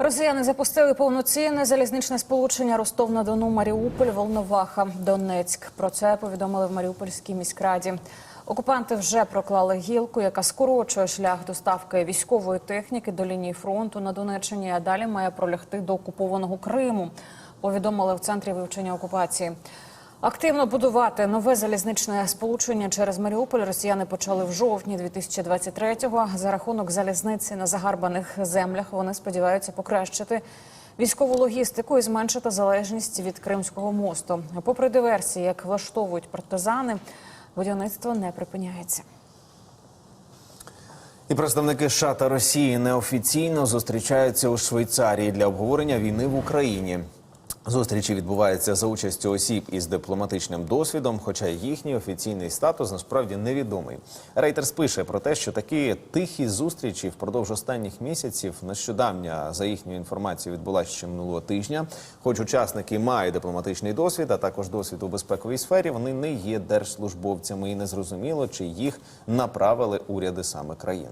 Росіяни запустили повноцінне залізничне сполучення Ростов-на-Дону, Маріуполь, Волноваха, Донецьк. Про це повідомили в Маріупольській міськраді. Окупанти вже проклали гілку, яка скорочує шлях доставки військової техніки до лінії фронту на Донеччині, а далі має пролягти до окупованого Криму. Повідомили в центрі вивчення окупації. Активно будувати нове залізничне сполучення через Маріуполь росіяни почали в жовтні 2023-го. За рахунок залізниці на загарбаних землях вони сподіваються покращити військову логістику і зменшити залежність від Кримського мосту. Попри диверсії, як влаштовують партизани, будівництво не припиняється. І представники США та Росії неофіційно зустрічаються у Швейцарії для обговорення війни в Україні. Зустрічі відбуваються за участю осіб із дипломатичним досвідом, хоча їхній офіційний статус насправді невідомий. Рейтерс пише про те, що такі тихі зустрічі впродовж останніх місяців нещодавня за їхньою інформацією відбулася ще минулого тижня. Хоч учасники мають дипломатичний досвід, а також досвід у безпековій сфері, вони не є держслужбовцями і незрозуміло, чи їх направили уряди саме країн.